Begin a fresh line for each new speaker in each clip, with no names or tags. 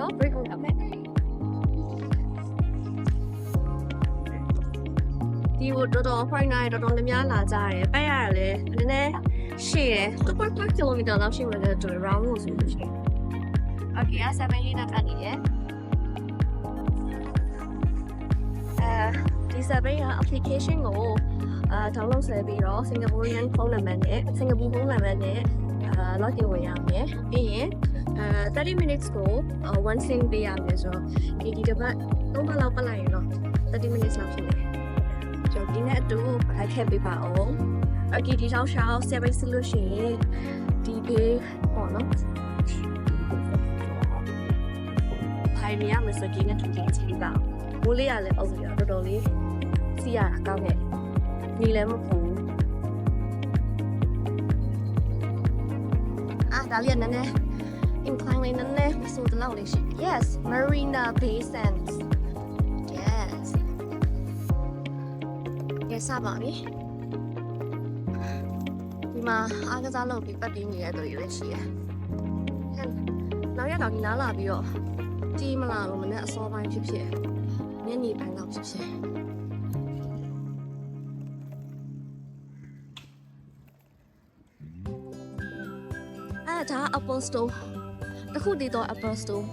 နားလေးနော် break လုပ်မယ်ဒီကိုတော်တော် fine နိုင်တော်တော်များများလာကြတယ်ပဲရရတယ်နည်းနည်းရှည်တယ်2.5 km လောက်ရှိမယ်တဲ့ round လို့ဆိုလို့ရှိရင် Okay အစပိန်လေးနဲ့တက်နေတယ်အဲဒီစပိန်က application ကိုအာ download ဆယ်ပြီးတော့ Singaporean phone number နဲ့ Singapore phone number နဲ့အာ login ဝင်ရမယ်ပြီးရင် အဲ30 minutes ကို one sim ပေးရမယ်ဆိုတော့ဒီဒီတစ်ပတ်သုံးပတ်လောက်ပတ်လိုက်ရင်တော့30 minutes လောက်ဖြစ်တယ်ကျွန်တော်ဒီနေ့အတူဖိုက်ခဲ့ပေးပါအောင် Okay ဒီထောက်ရှောက်7ဆိုလို့ရှိရင်ဒီဘေးပေါ့နော်ဖိုင်မရမစကင်းနဲ့တူကြည့်ချင်ပါမိုးလေးရလည်းအုပ်ရတော်တော်လေးစီးရတာကောင်းတယ်ညီလည်းမပူအာဒါလေးကနည်းနည်း incline လေးနည်းနည်းမဆိုးတလောက်လေးရှိ Yes Marina Bay Sands Yes Yes စပါပြီဒီမှာအားကစားလုပ်ပြီးပတ်ပြီးနေတဲ့သူတွေလည်းရှိတယ်ဟဲ့နောက်ရက်တော့ဒီနားလာပြီးတော့ကြီးမလာလို့မနေ့အစောပိုင်းဖြစ်ဖြစ်ညနေပိုင်းလောက်ဖြစ်ဖြစ်အဲ့ဒါ Apple Store တခုတည်းတော့ Apple Store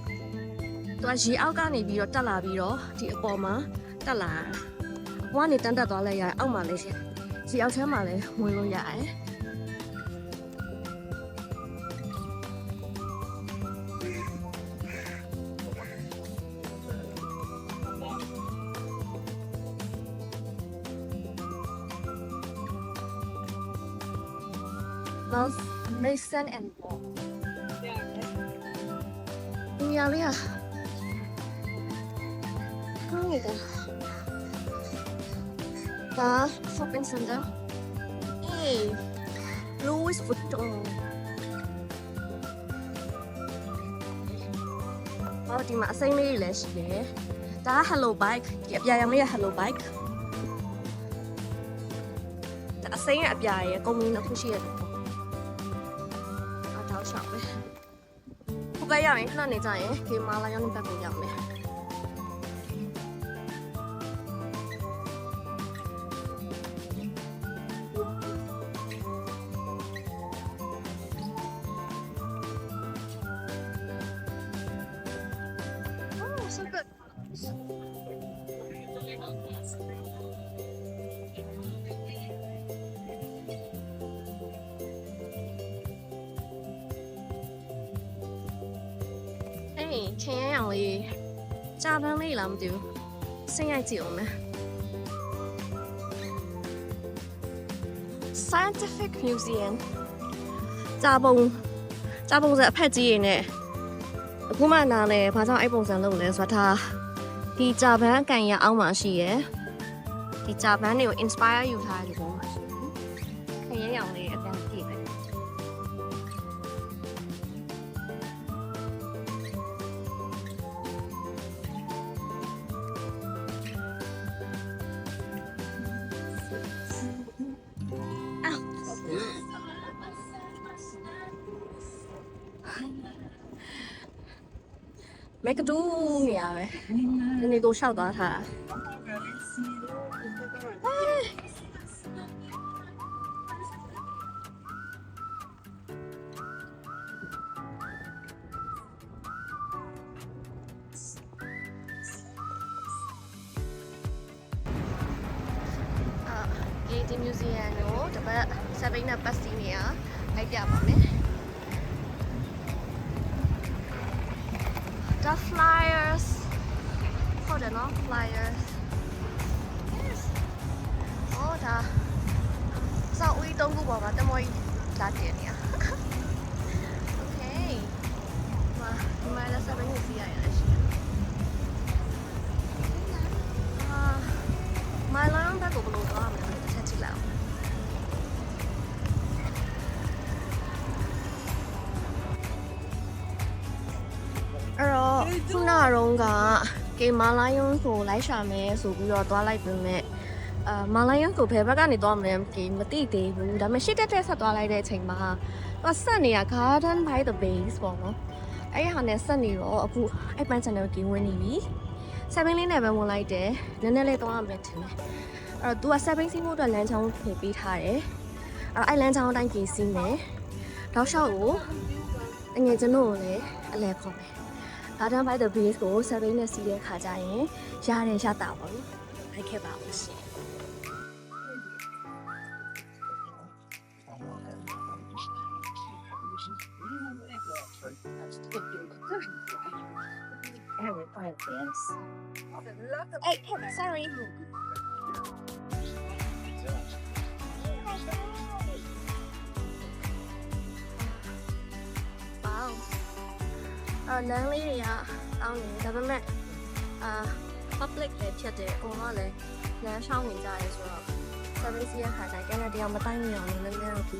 သူကရေအောက်ကနေပြီးတော့တက်လာပြီးတော့ဒီအပေါ်မှာတက်လာတာဘဝနေတန်းတက်သွားလိုက်ရတယ်အောက်မှာလည်းရှင်ရေအောက်ထဲမှာလည်းဝင်လို့ရတယ် Both Mason and Paul. Yeah, yeah. Oh, yeah. The shopping center. Hey, Louis Vuitton. ဟောဒီမှာအစိမ်းလေးတွေလည်းရှိတယ်။ဒါက Hello Bike ဒီအပြာရောင်လေးက Hello Bike ။ဒါအစိမ်းရဲ့အပြာရဲ့ကုမ္ပဏီနှစ်ခုရှိရတယ်ပေါ့။အား ခုကရရင်ခဏနေကြရင်ဒီမာလာရောင်းဘက်ကိုရောက်မယ်။ Hey, ချင်းရအောင်လေးကြာပန်းလေးလားမသိဘူးစိတ်ရိုက်ကြည့်အောင်မယ် Scientific Museum ကြာပုံကြာပုံစံအဖက်ကြီးရည်နဲ့အခုမှနားလဲဘာကြောင့်အဲ့ပုံစံလုပ်လဲဆိုတာဒါဒီကြာပန်းအကန်ရအောက်မှာရှိရယ်ဒီကြာပန်းတွေကို inspire ယူထားတယ် မကဒူးနေရပဲဒီနေ့ကိုရှောက်သွားတာအာဒီဒီမြူဇီယံကိုတပတ်စပိန်နဲ့ပတ်စီနေရလိုက်ပြပါမယ် the flyers ဟုတ်တယ်နော် flyers yes ဟောဒါစောက်ဝီးသုံးခုပေါ်မှာတမွေးလာတင်နေရ okay မာဒီမှာလည်း ကတော့ကကေမာလာယွန်းကိုလိုက်ရှာမယ်ဆိုပြီးတော့သွားလိုက်ပြင်မဲ့အာမာလာယွန်းကိုဘယ်ဘက်ကနေသွားမလဲကေမသိသေးဘူးဒါပေမဲ့ရှစ်တက်တက်ဆက်သွားလိုက်တဲ့အချိန်မှာတော့ဆက်နေရ Garden by the Base ပေါ့နော်အဲ့ဒီဟာနဲ့ဆက်နေတော့အခုအဲ့ပန်း channel ကဝင်နေပြီ7လေးနဲ့ပဲဝင်လိုက်တယ်နည်းနည်းလေးသွားရမယ်ထင်တယ်အဲ့တော့ तू က7စီးဖို့အတွက်လမ်းချောင်းဖြည့်ပေးထားတယ်အဲ့တော့အဲ့လမ်းချောင်းအတိုင်းကြီးစီးမယ်တောက်လျှောက်ကိုအငယ်ကျွန်တော်ကိုလည်းအလဲခေါ်မယ် Garden by the Base ကို7နဲ့စီးတဲ့ခါကျရင်ရတယ်ရတာပါလို့လိုက်ခဲ့ပါဦးရှင် Hey, hey, sorry. အာလမ်းလေးတွေကအောင်းနေဒါပေမဲ့အာ public လည်းဖြစ်တယ်အကုန်လုံးလည်းလမ်းရှောင်းနေကြရဲဆိုတော့ service ရခါတိုင်းကနေတရားမတိုင်းနေအောင်လည်းလည်းတော့ဒီ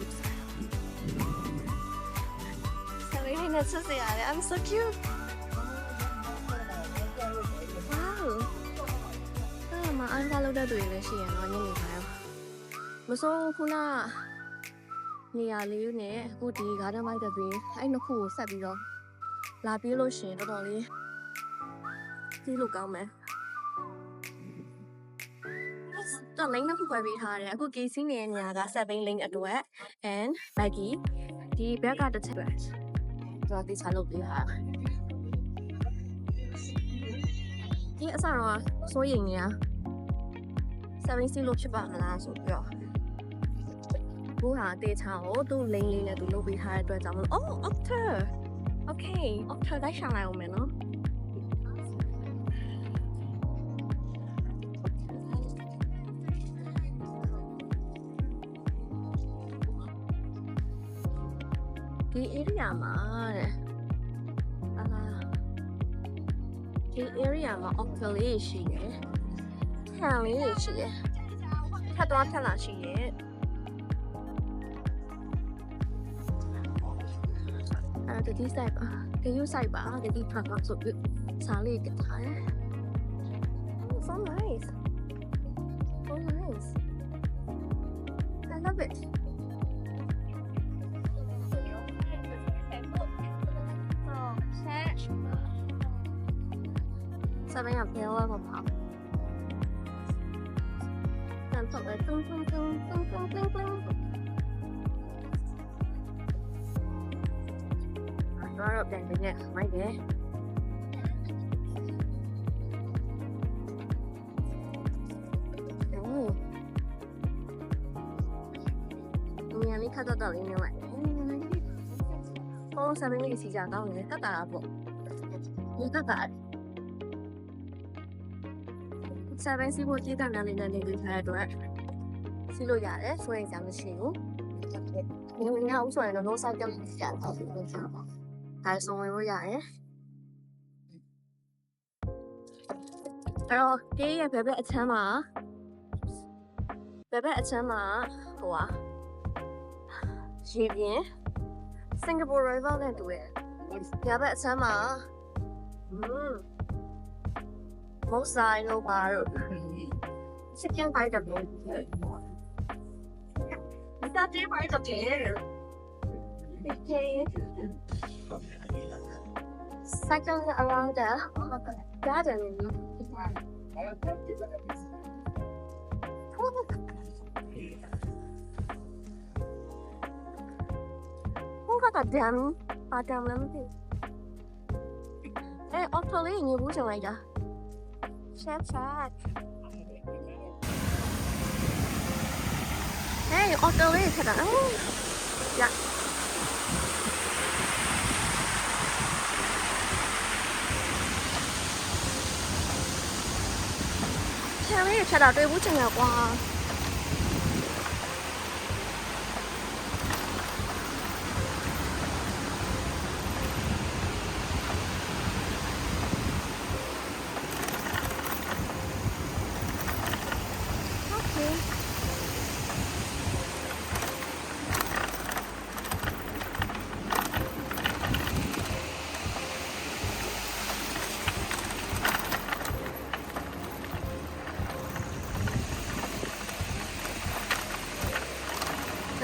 Sorry နဲ့ဆက်စရာလေ I'm so cute Wow အဲ့မှာအန်တာလုပ်တဲ့တွေလည်းရှိရတော့ညနေပိုင်းမစိုးခုနနေရာလေးနဲ့အခုဒီ garden by the bay အဲ့နှစ်ခုကိုဆက်ပြီးတော့ လာပြေးလို့ရှရင်တော်တော်လေးကြည့်လို့ကောင်းမယ်တော့ link နှစ်ခုပဲပေးထားတယ်အခု casing နေတဲ့နေရာက7 link အတွက် and baggy ဒီဘက်ကတစ်ချက်ပဲကျွန်တော်ဒီချလုပ်ပေးထားဒီအစားတော့စိုးရိမ်နေတာ7စီလို့ဖြစ်ပါမလားဆိုပြီးတော့ဘူးဟာတေချာကိုသူ့ link လေးနဲ့သူလုပ်ပေးထားတဲ့အတွက်ကြောင့်မလို့ oh octa okay octa တိုက်ရှာလိုက်အောင်မယ်နော်ဒီ area မှာတဲ့အာဒီ area မှာ octa လေးရှိတယ်။ခံလေးတွေရှိတယ်။ထပ်သွားထပ်လာရှိရဲ့။အဲ့ ဒါဒီ site ပါ။ဒီ site ပါ။ဒီထပ်သွားဆိုပြီးစားလေးကထားတယ်။ Oh so nice. So nice. I love it. Sao bây giờ kéo qua một học Làm thật là tung tung tung tung tung tung tung Đó là đèn bên nè, mấy ghế Nhà mình khá tốt tốt như vậy Ô, sao bên này xì chả tao nhé, tất cả là bộ Như tất cả 7စီးဖို့ကြည့်တာများနေနေနေထားတဲ့အတွက်စီးလို့ရတယ်ဆိုရင်ကြာမရှိဘူး။ဒီငါဥဆိုရင်တော့ no side ကြောက်ကြတာလို့ပြောတာပါ။ ဒါဆိုဝင်လို့ရတယ်။အဲ့တော့ဒီရဲ့ဘယ်ဘက်အချမ်းမှာဘယ်ဘက်အချမ်းမှာဟိုဟာရေပြင်းစင်ကာပူ rival နဲ့တူရဲ့။ဒီဘက်အချမ်းမှာอืมမုတ်ဆိုင်တို့ပါတော့စကန်ပိုင်းတော့ဒီတာတေးပိုင်းတော့တယ် Okay. Cycle around the garden. Không có cả đèn, à đèn lắm thì. Ê, ô tô lấy nhiều bút chẳng này vậy? À? Dạ. 没有缺到对不进我的光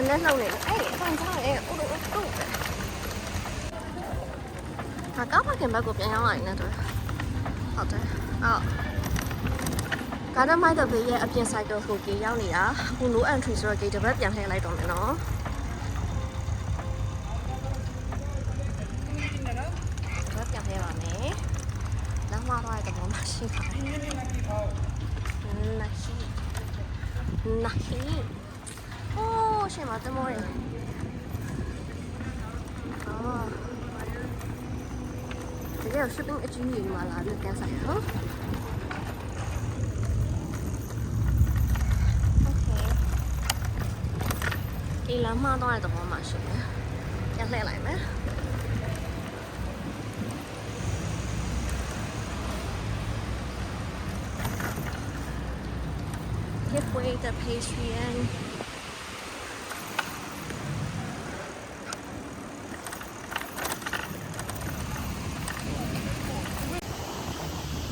လည်းနှုတ်နေတယ်အဲ့အဖန်စားရဲ့အိုးအိုးအိုးဟာကားပါကင်ဘက်ကိုပြန်ရောက်လာနေတယ်ဟုတ်တယ်အော်ကားဒမိုက်တဲ့ဘေးရဲ့အပြင်ဆိုင်ကယ်ကိုကြီးရောက်နေတာအခု no entry ဆိုတော့ gate တစ်ပတ်ပြန်လှည့်လိုက်တော့မယ်နော်ဘက်ပြန်လှည့်ပါမယ်လမ်းမသွားတဲ့ဘောမှာရှိပါတယ်နာရှိနာရှိ โอ้ရှေ့မှာတမောရယ်အော်ဒီက shipping အကြီးကြီးမှာလာပြီးကန်ဆိုင်နော် Okay ဒီလမ်းမသွားတဲ့သဘောမှာရှိတယ်။ပြန်လှည့်လိုက်မယ်။ Hipway the Patrian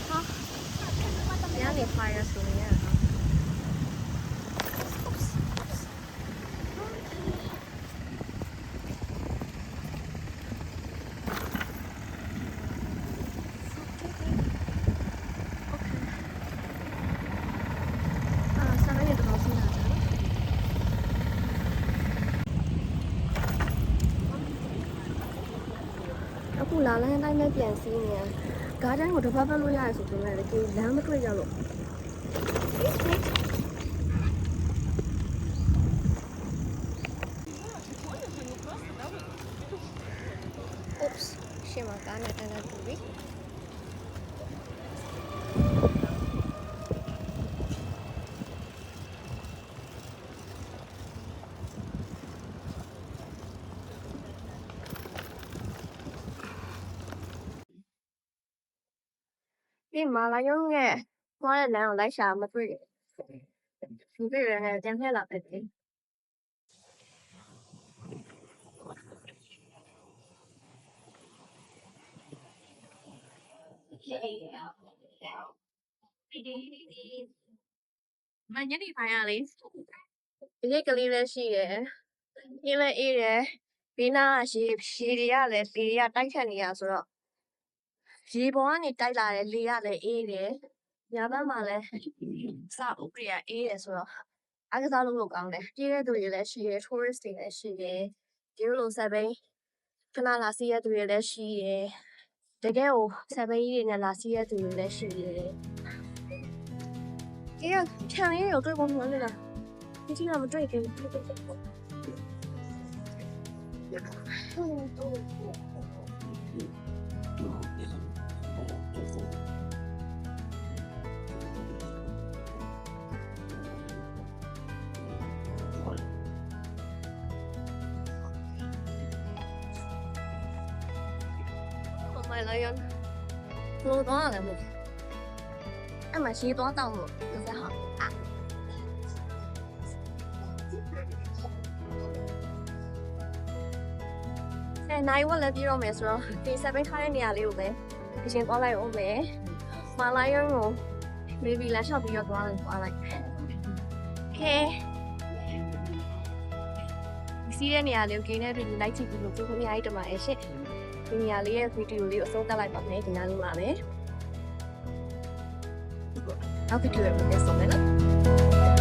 ဟာ။ညနေ fire ဆိုနေရတာ အာဆာမရဲ့တော့စီးလာကြတယ်အခု လာလန်းတိုင်းနဲ့ပြန်စီးနေရဂါဒန်ကိုတစ်ပတ်ပတ်လို့ရတယ်ဆိုပေမဲ့လည်းဒီလမ်းမတွေ့ကြလို့ Oops ရှေ့မှာကားနဲ့တန်းတန်းတူပြီ မာလာယုံရဲ့သွားတဲ့လမ်းကိုလိုက်ရှာမတွေ့ဘူးမတွေ့ရတဲ့ပြန်ဖက်လာပဲဒီမညနေပိုင်းရလေဒီနေ့ကလေးလည်းရှိရယ်ပြင်းလည်းအေးတယ်ဘေးနားကရေရေတွေကလည်းလေတွေကတိုက်ခတ်နေရဆိုတော့ ရေပေါ်ကနေတိုက်လာတဲ့လေကလည်းအေးတယ်ညဘက်မှာလည်းစဥပဒေကအေးတယ်ဆိုတော့အားကစားလုပ်လို့ကောင်းတယ်ပြေးတဲ့သူတွေလည်းရှိရယ် tourist တွေလည်းရှိရယ်ဒီလိုလိုဆက်ဘိန်းခဏလာစီးရတဲ့သူတွေလည်းရှိရယ်တကယ်ကိုဆက်ဘိန်းကြီးတွေနဲ့လာစီးရတဲ့သူတွေလည်းရှိရယ်ဒီကခြံလေးကိုတွေ့ဖို့မလို့လားဒီကြီးကမတွေ့ခင် ဟိုမှာလည်းရလို့တော့လည်းမဟုတ်အဲ့မှာရှိတော့တောင်းလို့ပြောစဟာအာအဲနိုင်ဝက်လည်းပြေတော့မယ်ဆိုတော့ဒီဆက်ပိတ်ထားတဲ့နေရာလေးကိုပဲအရင်သွားလိုက်အောင်မယ်မာလာယံကို maybe လက်လျှောက်ပြီးတော့သွားလိုက်သွားလိုက် Okay စီးတဲ့နေရာလေးကိုဂိမ်းနဲ့ပြီးလိုက်ကြည့်ပြီးလို့ပြောခွင့်ရတဲ့တမရဲ့ရှင့် ဒီနေရာလေးရဲ့ဗီဒီယိုလေးကိုအဆုံးသတ်လိုက်ပါမယ်ဒီနားလေးမှာပဲနောက်ဗီဒီယိုရဲ့ပြန်ဆုံမယ်နော်